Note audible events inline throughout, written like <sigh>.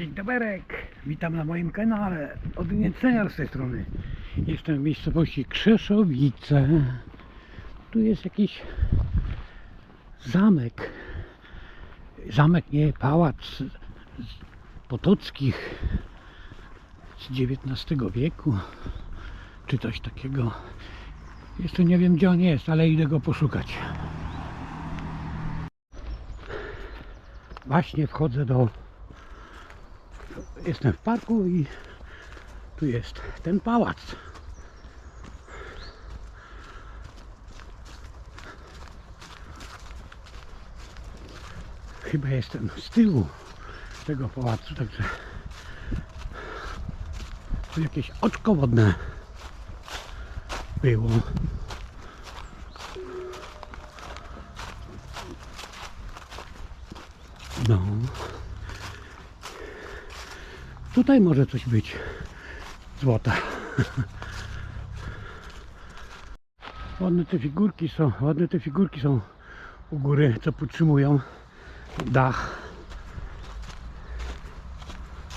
Dzień doberek, witam na moim kanale. Odnieceniar z tej strony. Jestem w miejscowości Krzeszowice. Tu jest jakiś zamek. Zamek, nie, pałac Potockich z XIX wieku, czy coś takiego. Jeszcze nie wiem gdzie on jest, ale idę go poszukać. Właśnie wchodzę do jestem w parku i tu jest ten pałac. Chyba jestem z tyłu tego pałacu, także tu jakieś oczko wodne było. No. Tutaj może coś być. Złota. Ładne te figurki są, ładne te figurki są u góry, co podtrzymują dach.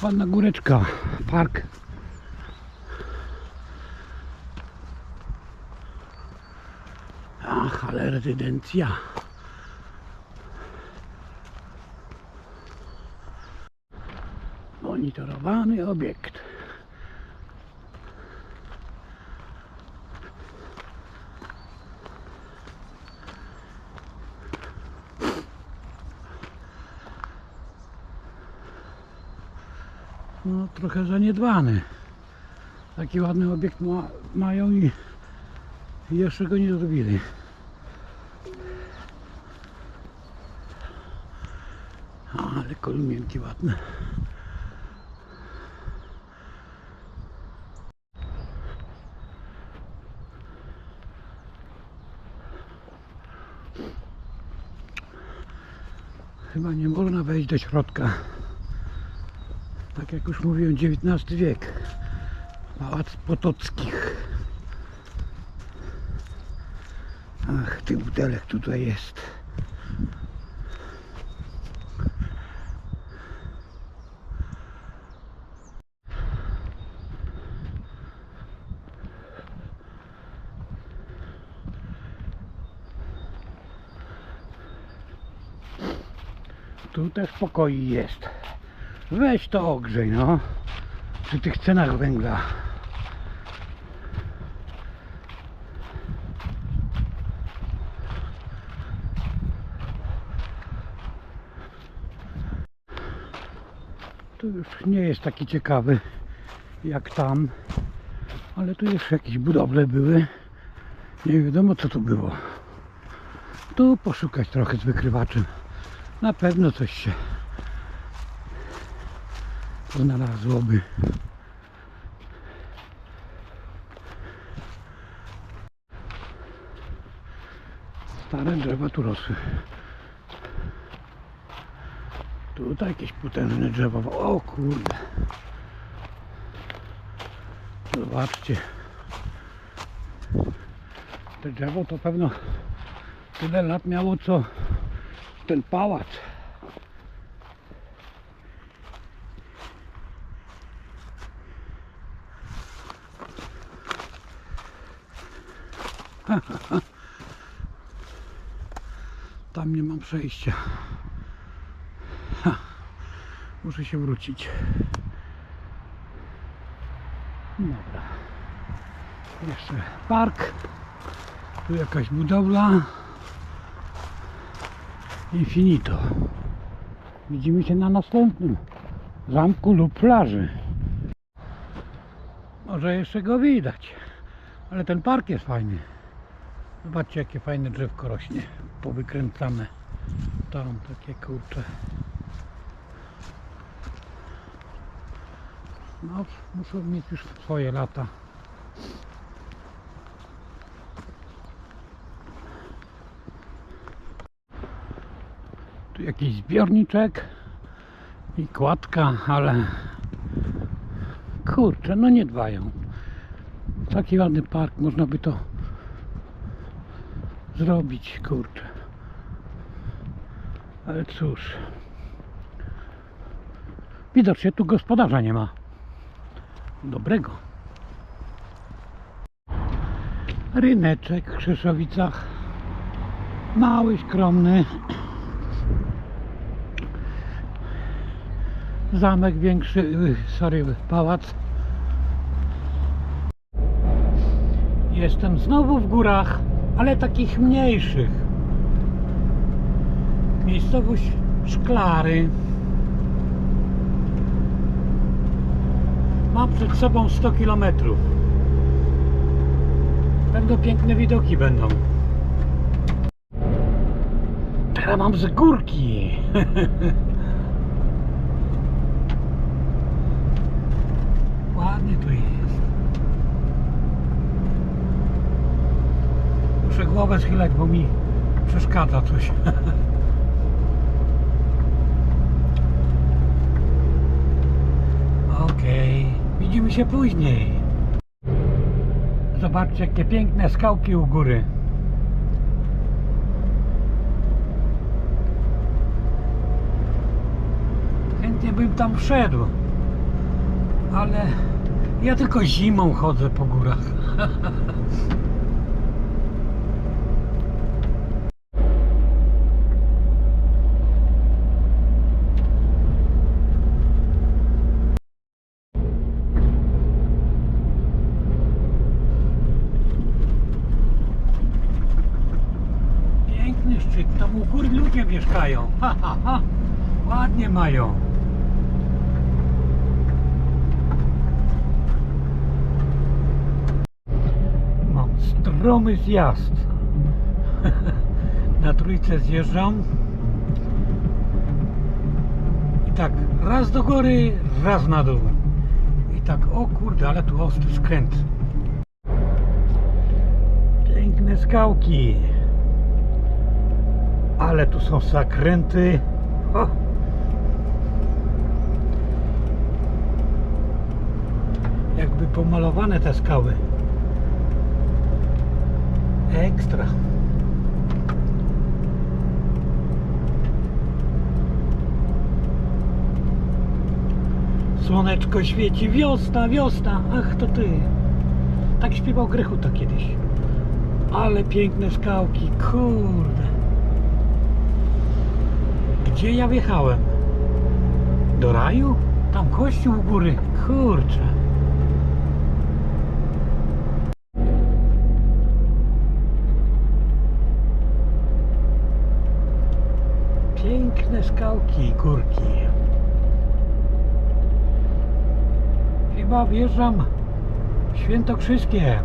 Ładna góreczka, park. Ach, ale rezydencja. Monitorowany obiekt. No, trochę zaniedbany. Taki ładny obiekt ma, mają i jeszcze go nie zrobili. Ale kolumienki ładne. Chyba nie można wejść do środka. Tak jak już mówiłem, XIX wiek. Pałac Potockich. Ach, tych butelek tutaj jest. Tu też pokoi jest. Weź to ogrzej, no. Przy tych cenach węgla. Tu już nie jest taki ciekawy jak tam. Ale tu jeszcze jakieś budowle były. Nie wiadomo co tu było. Tu poszukać trochę z wykrywaczem. Na pewno coś się znalazłoby. Stare drzewa tu rosły. Tutaj jakieś potężne drzewo. O kurde. Zobaczcie. To drzewo to pewno tyle lat miało co ten pałac. <laughs> Tam nie mam przejścia. Ha, muszę się wrócić. Dobra. Jeszcze park. Tu jakaś budowla. Infinito. Widzimy się na następnym zamku lub plaży. Może jeszcze go widać. Ale ten park jest fajny. Zobaczcie jakie fajne drzewko rośnie. Powykręcane. Tam takie kurcze. No, muszą mieć już swoje lata. Jakiś zbiorniczek i kładka, ale kurczę, no nie dbają. Taki ładny park, można by to zrobić, kurczę. Ale cóż. Widocznie tu gospodarza nie ma. Dobrego. Ryneczek w Krzeszowicach. Mały, skromny. Zamek większy, sorry, pałac. Jestem znowu w górach, ale takich mniejszych. Miejscowość Szklary. Mam przed sobą 100 km. Będą piękne widoki będą. Teraz mam z górki. <laughs> Ładnie tu jest. Muszę głowę schylać, bo mi przeszkadza coś. <laughs> Okej, widzimy się później. Zobaczcie, jakie piękne skałki u góry. Chętnie bym tam wszedł, ale ja tylko zimą chodzę po górach. <laughs> Piękny szczyt, tam u góry ludzie mieszkają. Ha, ha, ha. Ładnie mają. Mam stromy zjazd. Na trójce zjeżdżam. I tak raz do góry, raz na dół. I tak, o kurde, ale tu ostry skręt. Piękne skałki. Ale tu są zakręty. O. Jakby pomalowane te skały. Ekstra. Słoneczko świeci, wiosna, wiosna, ach to ty. Tak śpiewał Grechuta kiedyś. Ale piękne skałki, kurde. Gdzie ja wjechałem? Do raju? Tam kościół u góry. Kurczę. Piękne skałki i górki. Chyba wjeżdżam w Świętokrzyskie.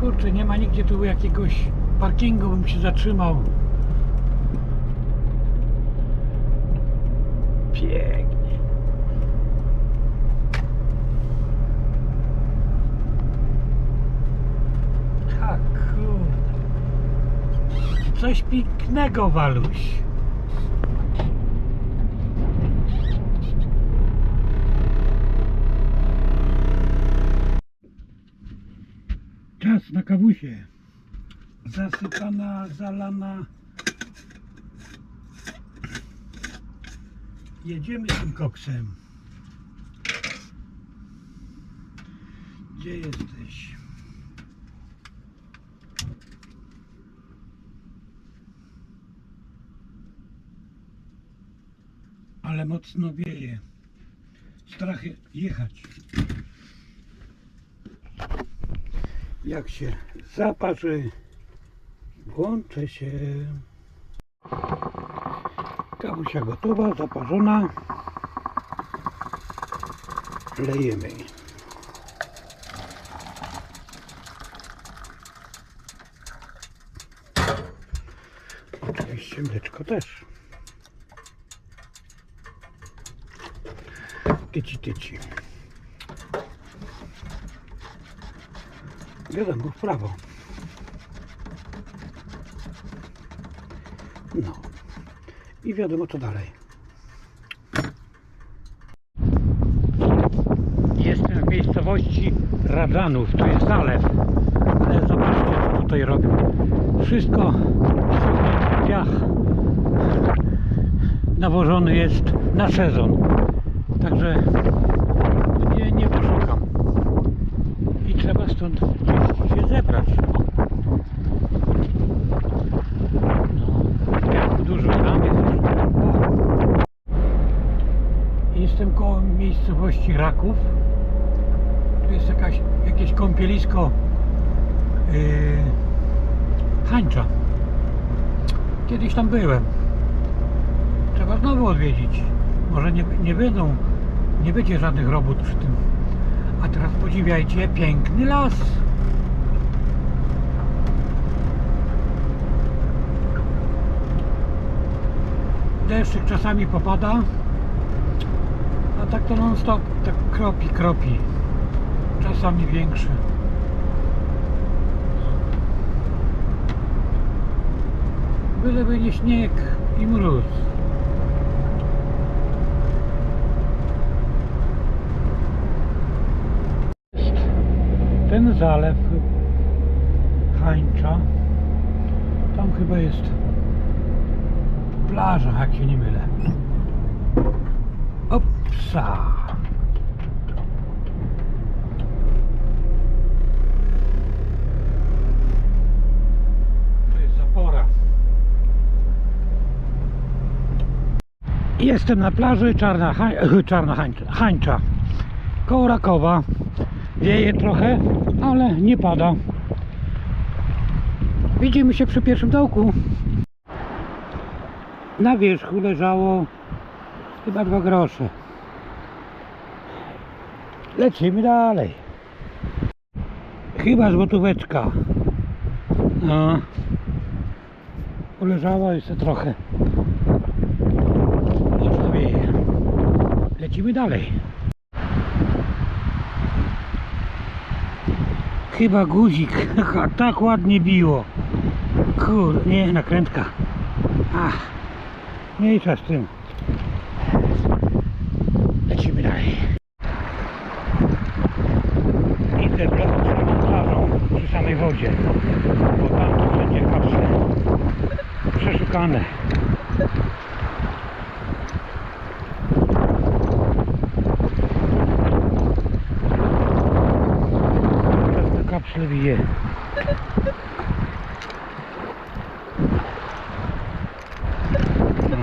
Kurczę, nie ma nigdzie tu jakiegoś parkingu, bym się zatrzymał. Pięknie. Tak, kurde. Coś pięknego, Waluś. Czas na kawusie. Zasypana, zalana. Jedziemy tym koksem. Gdzie jesteś? Ale mocno wieje. Strach jechać. Jak się zaparzy, włączę się. Kawusia gotowa, zaparzona. Lejemy. Oczywiście mleczko też. Tyci, tyci. Wiadomo, w prawo. No. I wiadomo co dalej. Jestem w miejscowości Radzanów. To jest zalew. Ale zobaczcie co tutaj robią. Wszystko w piach. nawożony jest na sezon. Także nie, nie poszukam. I trzeba stąd gdzieś się zebrać. No, jak dużo tam jest. O. Jestem koło Tu jest jakaś, jakieś kąpielisko yy, Hańcza. Kiedyś tam byłem. Trzeba znowu odwiedzić. Może nie, nie będą, nie będzie żadnych robót przy tym. A teraz podziwiajcie piękny las. Deszczyk czasami popada, a tak to non stop, tak kropi, kropi. Czasami większy. Byleby nie śnieg i mróz. Jest ten zalew Hańcza. Tam chyba jest plaża, jak się nie mylę. Opsa. To jest zapora. Jestem na plaży Czarna, Hań, e, Czarna Hańcza, Hańcza. Koło Rakowa. Wieje trochę, ale nie pada. Widzimy się przy pierwszym dołku. Na wierzchu leżało chyba dwa grosze. Lecimy dalej. Chyba złotóweczka. No. Poleżała jeszcze trochę. Wieje. Lecimy dalej. Chyba guzik. <laughs> tak ładnie biło. Kur, nie, nakrętka. Ach, mniejsza z tym. Lecimy dalej. Idę samą plażą, przy samej wodzie. Bo tam to wszędzie kapsle. Teraz te kapsle bije. No.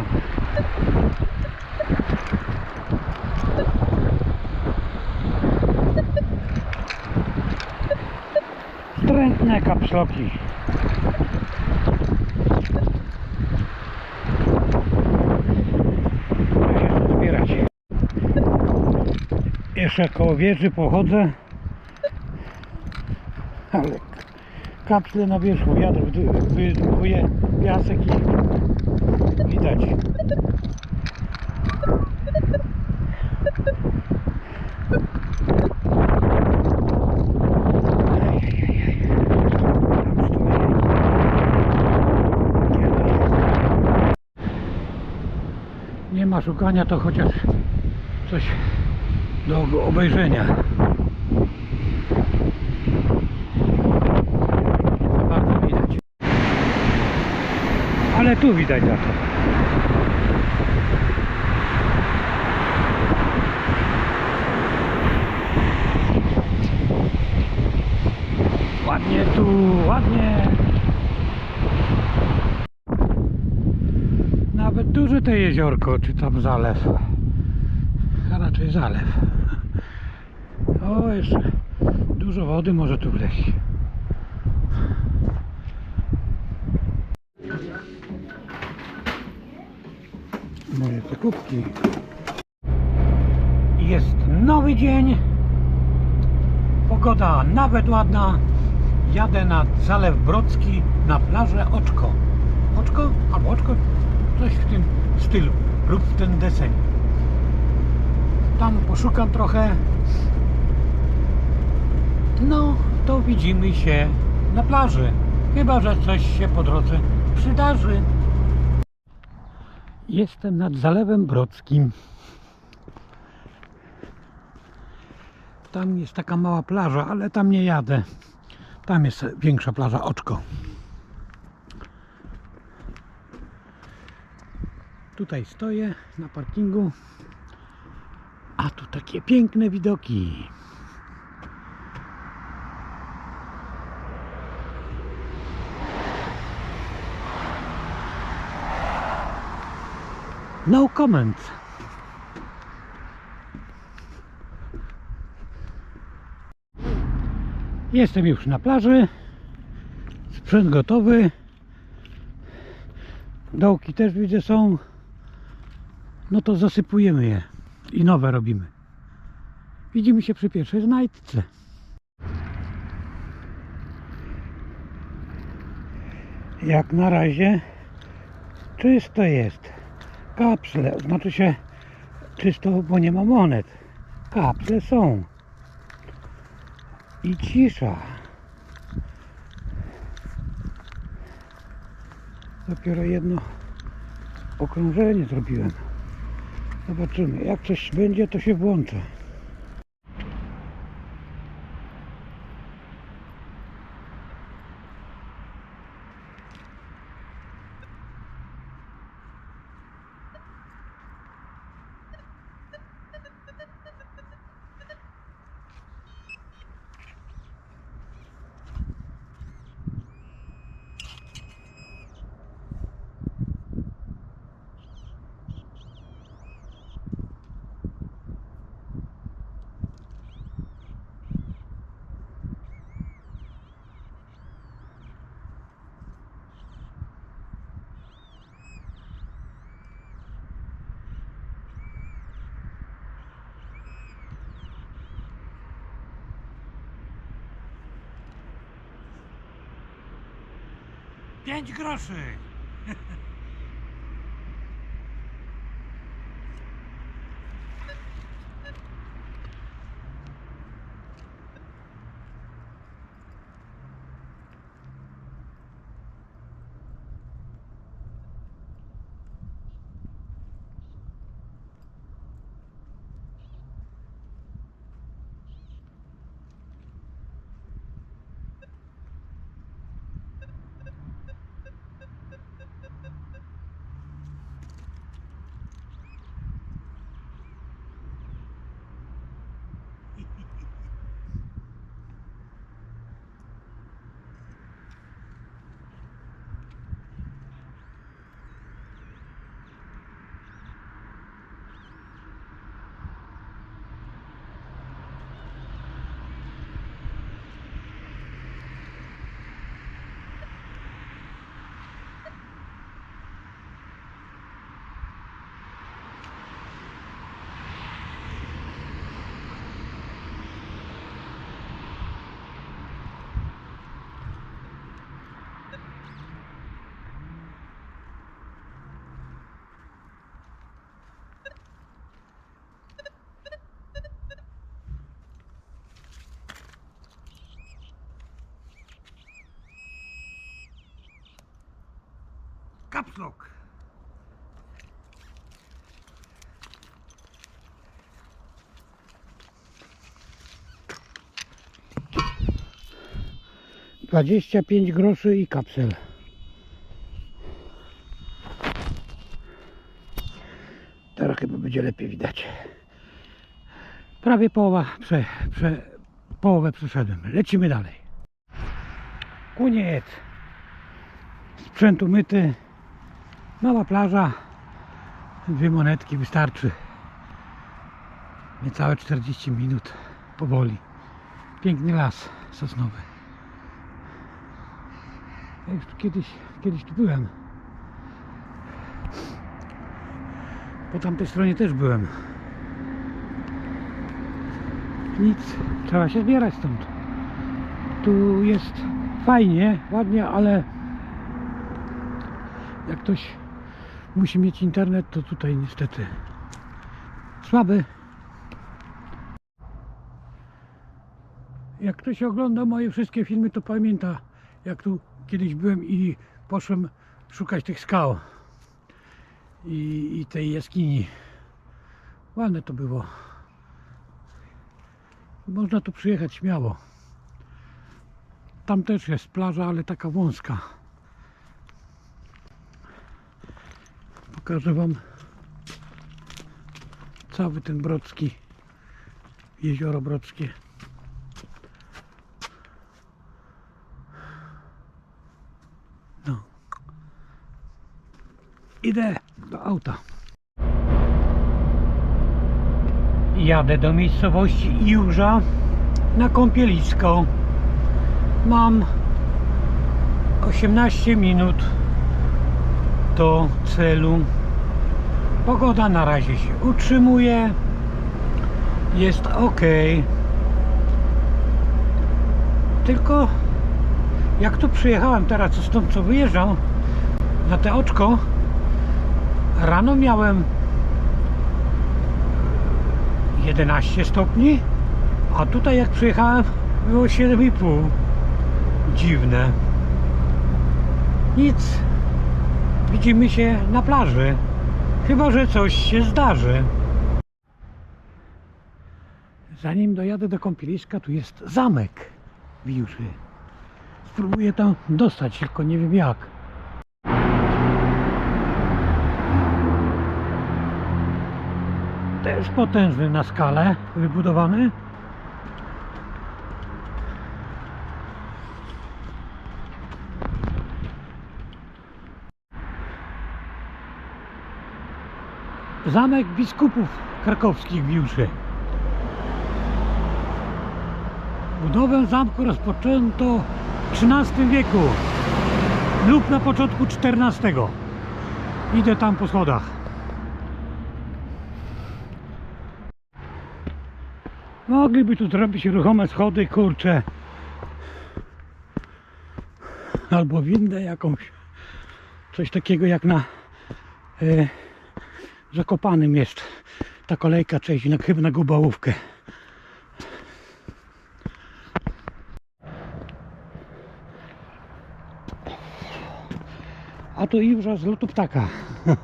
Wstrętne kapsloki. Trzeba się tu zbierać. Jeszcze koło wieży pochodzę. Ale kapsle na wierzchu, wiatr wyd- wydmuchuje piasek i widać. Nie ma szukania, to chociaż coś do obejrzenia. Nie bardzo widać. Ale tu widać za to. Ładnie tu, ładnie. Nawet duże to jeziorko, czy tam zalew. Raczej zalew. O, jeszcze dużo wody może tu wleść. Moje te kubki. Jest nowy dzień. Pogoda nawet ładna. Jadę nad Zalew Brodzki na plażę Oczko. Oczko? Albo Oczko? Coś w tym stylu. Lub w ten deseń. Tam poszukam trochę. No, to widzimy się na plaży. Chyba, że coś się po drodze przydarzy. Jestem nad Zalewem Brodzkim. Tam jest taka mała plaża, ale tam nie jadę. Tam jest większa plaża Oczko. Tutaj stoję na parkingu. A tu takie piękne widoki. No comment. Jestem już na plaży. Sprzęt gotowy. Dołki też widzę są. No to zasypujemy je i nowe robimy. Widzimy się przy pierwszej znajdce. Jak na razie czysto jest. Kapsle, znaczy się czysto, bo nie ma monet. Kapsle są. I cisza. Dopiero jedno okrążenie zrobiłem. Zobaczymy. Jak coś będzie, to się włączę. Pięć groszy. Caps lock. Dwadzieścia pięć groszy i kapsel. Teraz chyba będzie lepiej widać. Prawie połowa, prze, prze, połowę przeszedłem. Lecimy dalej. Koniec sprzęt umyty, mała plaża, dwie monetki wystarczy. Niecałe 40 minut powoli. Piękny las sosnowy. Ja już tu kiedyś, kiedyś tu byłem. Po tamtej stronie też byłem. Nic, trzeba się zbierać stąd. Tu jest fajnie, ładnie, ale jak ktoś musi mieć internet, to tutaj niestety słaby. Jak ktoś ogląda moje wszystkie filmy, to pamięta, jak tu kiedyś byłem i poszłem szukać tych skał i, i tej jaskini. Ładne to było. Można tu przyjechać śmiało. Tam też jest plaża, ale taka wąska. Pokażę Wam Cały ten Brodzki, jezioro Brodzkie. No. Idę do auta. Jadę do miejscowości Jurza na kąpielisko. Mam 18 minut do celu. Pogoda na razie się utrzymuje. Jest ok. Tylko jak tu przyjechałem teraz stąd co wyjeżdżam na te oczko rano miałem 11 stopni a tutaj jak przyjechałem było 7,5 dziwne nic widzimy się na plaży chyba że coś się zdarzy. Zanim dojadę do kąpieliska tu jest zamek w Jurzy spróbuję tam dostać tylko nie wiem jak. Też potężny na skalę wybudowany Zamek biskupów krakowskich w Jurzy. Budowę zamku rozpoczęto w XIII wieku lub na początku XIV. Idę tam po schodach. Mogliby tu zrobić ruchome schody, kurcze. Albo windę jakąś. Coś takiego jak na e, Zakopanym jest ta kolejka część na, chyba na Gubałówkę. A to Iwrza z lotu ptaka. <laughs>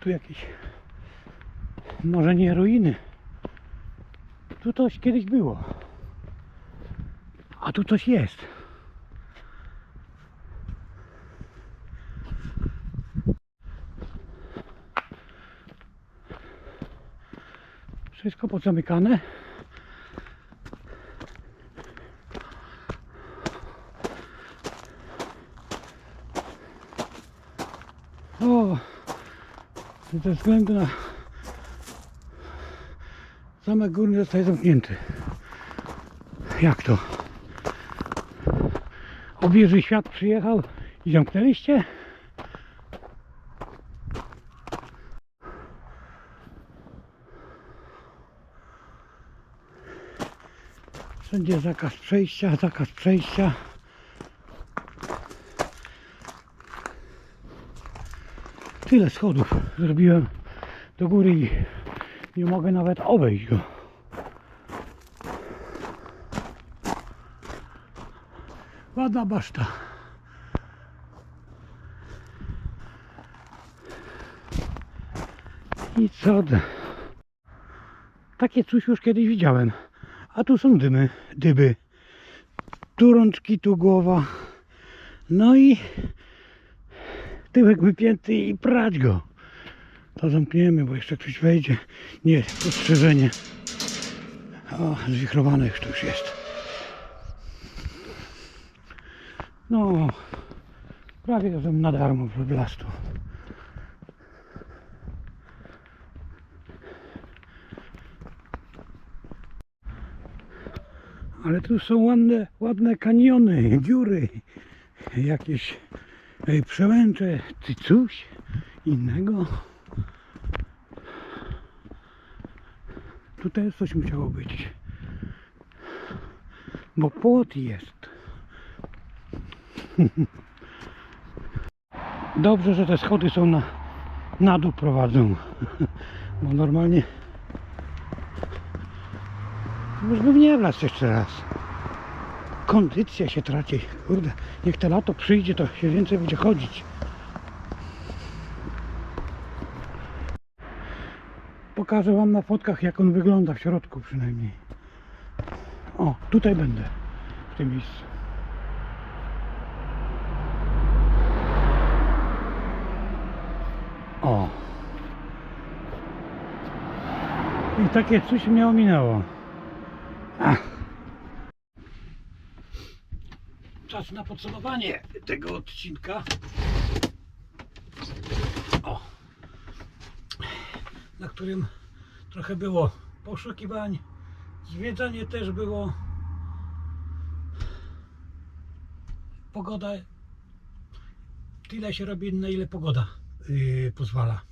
Tu jakieś może nie ruiny. Tu coś kiedyś było. A tu coś jest. Wszystko pozamykane. O, ze względu na zamek górny zostaje zamknięty. Jak to? Obieży świat przyjechał i zamknęliście? Wszędzie zakaz przejścia, zakaz przejścia. Tyle schodów zrobiłem do góry i nie mogę nawet obejść go. Ładna baszta. I co? Takie coś już kiedyś widziałem. A tu są dymy, dyby. Tu rączki, tu głowa. No i tyłek wypięty i prać go. To zamkniemy, bo jeszcze ktoś wejdzie. Nie, ostrzeżenie. O, zwichrowane już to już jest. No, prawie że na darmo wyblastu. Ale tu są ładne, ładne kaniony, dziury, jakieś e, przełęcze, czy coś innego. Tutaj coś musiało być. Bo płot jest. <laughs> Dobrze, że te schody są na, na dół prowadzą. Bo normalnie już bym nie wlazł jeszcze raz. Kondycja się traci. Kurde, niech te lato przyjdzie, to się więcej będzie chodzić. Pokażę Wam na fotkach, jak on wygląda w środku przynajmniej. O, tutaj będę. W tym miejscu. O. I takie coś mnie ominęło. Ach. Czas na podsumowanie tego odcinka. O. Na którym trochę było poszukiwań. Zwiedzanie też było. Pogoda. Tyle się robi, na ile pogoda yy, pozwala.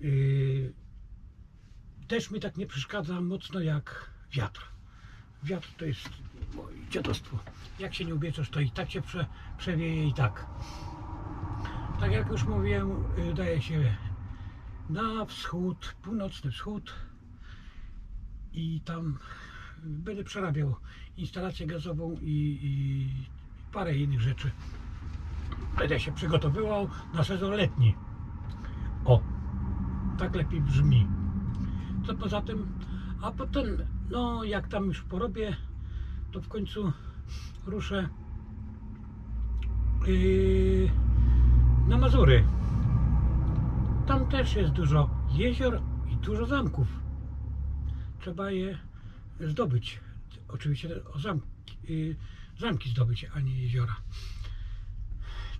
Yy, też mi tak nie przeszkadza mocno jak wiatr. Wiatr to jest dziadostwo. Jak się nie ubierzesz, to i tak się prze, przewieje i tak. Tak jak już mówiłem, yy, daje się na wschód, północny wschód i tam będę przerabiał instalację gazową i, i parę innych rzeczy. Będę się przygotowywał na sezon letni. O, tak lepiej brzmi. Co poza tym, a potem, no jak tam już porobię, to w końcu ruszę yy, na Mazury. Tam też jest dużo jezior i dużo zamków. Trzeba je zdobyć. Oczywiście zamki, yy, zamki zdobyć, a nie jeziora.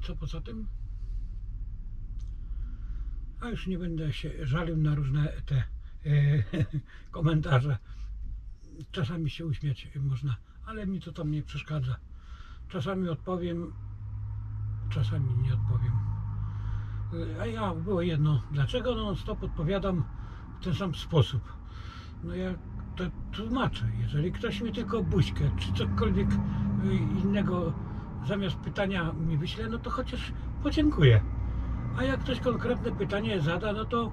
Co poza tym? A już nie będę się żalił na różne te e, <laughs> komentarze. Czasami się uśmiać można, ale mi to tam nie przeszkadza. Czasami odpowiem, czasami nie odpowiem. E, A ja było jedno, dlaczego non stop odpowiadam w ten sam sposób? No ja to tłumaczę. Jeżeli ktoś mi tylko buźkę, czy cokolwiek y, innego zamiast pytania mi wyśle, no to chociaż podziękuję. A jak ktoś konkretne pytanie zada, no to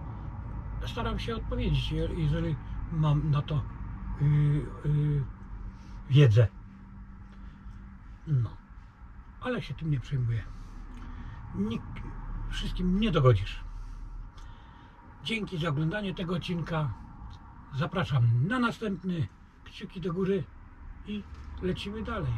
staram się odpowiedzieć, je- jeżeli mam na to yy, yy, wiedzę. No, ale się tym nie przejmuję. Nikt, wszystkim nie dogodzisz. Dzięki za oglądanie tego odcinka. Zapraszam na następny. Kciuki do góry i lecimy dalej.